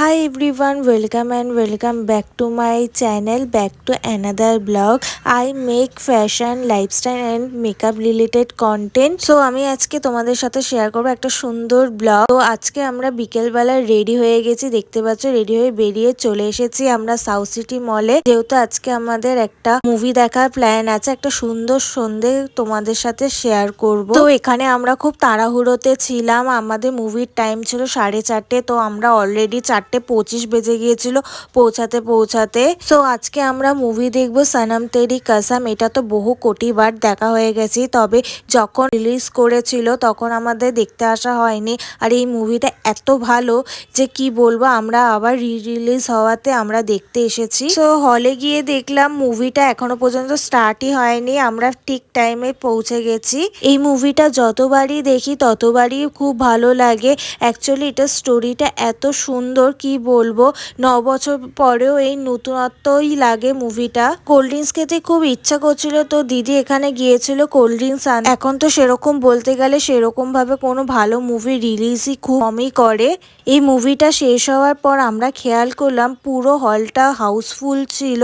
Hi everyone, welcome and welcome back to my channel, back to another blog. I make fashion, lifestyle and makeup related content so আমি আজকে তোমাদের সাথে share করব একটা সুন্দর blog তো আজকে আমরা বিকেলবেলা রেডি হয়ে গেছি দেখতে পাচ্ছ রেডি হয়ে বেরিয়ে চলে এসেছি আমরা সাউথ সিটি মলে যেহেতু আজকে আমাদের একটা মুভি দেখার প্ল্যান আছে একটা সুন্দর সন্ধে তোমাদের সাথে শেয়ার করব। তো এখানে আমরা খুব তাড়াহুড়োতে ছিলাম আমাদের মুভির টাইম ছিল সাড়ে চারটে তো আমরা অলরেডি চারটে পঁচিশ বেজে গিয়েছিল পৌঁছাতে পৌঁছাতে। সো আজকে আমরা মুভি দেখব সানাম তেরি কাসাম। এটা তো বহু কোটি বার দেখা হয়ে গেছি। তবে যখন রিলিজ করেছিল, তখন আমাদের দেখতে আসা হয়নি। আর এই মুভিটা এত ভালো যে কি বলব, আমরা আবার রি রিলিজ হওয়াতে আমরা দেখতে এসেছি। সো হলে গিয়ে দেখলাম মুভিটা এখনও পর্যন্ত স্টার্টই হয়নি। আমরা ঠিক টাইমে পৌঁছে গেছি। এই মুভিটা যতবারই দেখি, ততবারই খুব ভালো লাগে। অ্যাকচুয়ালি এটা স্টোরিটা এত সুন্দর কি বলব? ন বছর পরেও এই নতুনত্বই লাগে মুভিটা। কোল্ড ড্রিঙ্কস খেতে খুব ইচ্ছা করছিল তো দিদি এখানে গিয়েছিল কোল্ড ড্রিঙ্কস আন এখন তো সেরকম বলতে গেলে সেরকম ভাবে কোনো ভালো মুভি রিলিজই খুব কমই করে। এই মুভিটা শেষ হওয়ার পর আমরা খেয়াল করলাম পুরো হলটা হাউসফুল ছিল।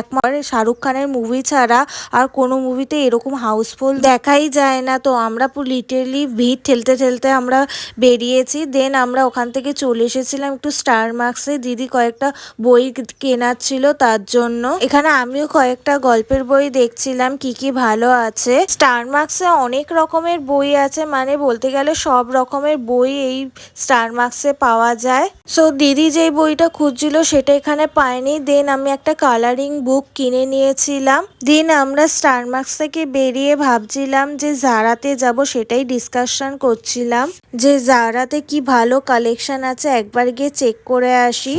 একমাত্র শাহরুখ খানের মুভি ছাড়া আর কোনো মুভিতে এরকম হাউসফুল দেখাই যায় না। তো আমরা পুরো লিটারলি ভিড় ঠেলতে ঠেলতে আমরা বেরিয়েছি। দেন আমরা ওখান থেকে চলে এসেছিলাম একটু স্টার মার্কসে দিদি কয়েকটা বই কেনার ছিল তার জন্য। এখানে আমিও কয়েকটা গল্পের বই দেখছিলাম, কি কি ভালো আছে। স্টার মার্কসে অনেক রকমের বই আছে মানে বলতে গেলে সব রকমের বই এই স্টার মার্কসে পাওয়া যায়। সো দিদি যেই বইটা খুঁজছিল সেটা এখানে পায়নি। দেন আমি একটা কালারিং বুক কিনে নিয়েছিলাম। দেন আমরা স্টার মার্কস থেকে বেরিয়ে ভাবছিলাম যে জারাতে যাব সেটাই ডিসকাশন করছিলাম। যে জারাতে কি ভালো কালেকশন আছে একবার গিয়ে চেক করে আসি।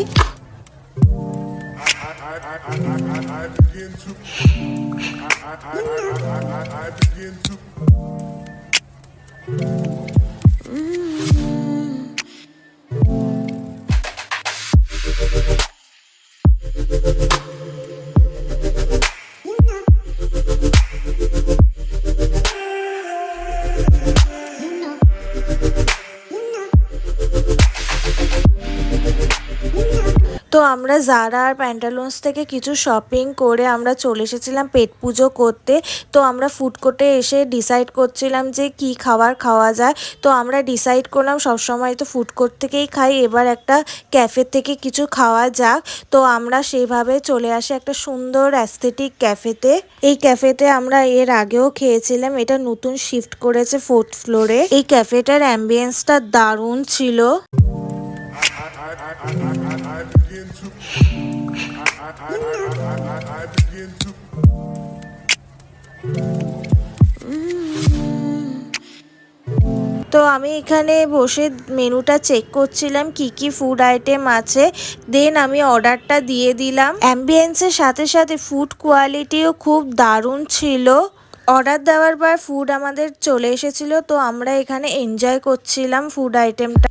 I begin to. Thank you. তো আমরা জারা আর প্যান্টালুন্স থেকে কিছু শপিং করে আমরা চলে এসেছিলাম পেট পুজো করতে। তো আমরা ফুড কোর্টে এসে ডিসাইড করছিলাম যে কি খাবার খাওয়া যায়। তো আমরা ডিসাইড করলাম সবসময় তো ফুড কোর্ট থেকেই খাই। এবার একটা ক্যাফে থেকে কিছু খাওয়া যাক। তো আমরা সেইভাবে চলে আসি একটা সুন্দর অ্যাস্থেটিক ক্যাফেতে এই ক্যাফেতে আমরা এর আগেও খেয়েছিলাম। এটা নতুন শিফট করেছে ফোর্থ ফ্লোরে এই ক্যাফেটার অ্যাম্বিয়েন্সটা দারুণ ছিল। To. I, I, I, I, I, I, begin to. তো আমি এখানে বসে মেনুটা চেক করছিলাম কি কি ফুড আইটেম আছে দেন আমি অর্ডারটা দিয়ে দিলাম অ্যাম্বিয়েন্সের সাথে সাথে ফুড কোয়ালিটিও খুব দারুণ ছিল অর্ডার দেওয়ার পর ফুড আমাদের চলে এসেছিল তো আমরা এখানে এনজয় করছিলাম ফুড আইটেমটা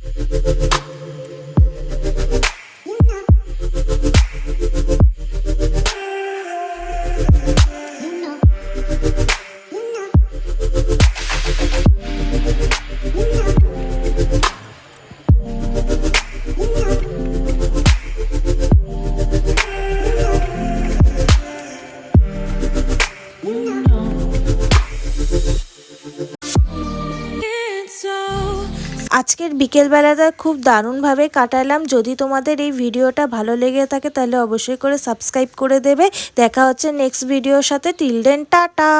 আজকের বিকেলবেলাটা খুব দারুণভাবে কাটালাম। যদি তোমাদের এই ভিডিওটা ভালো লেগে থাকে, তাহলে অবশ্যই করে সাবস্ক্রাইব করে দেবে। দেখা হচ্ছে নেক্সট ভিডিওর সাথে। Till then tata!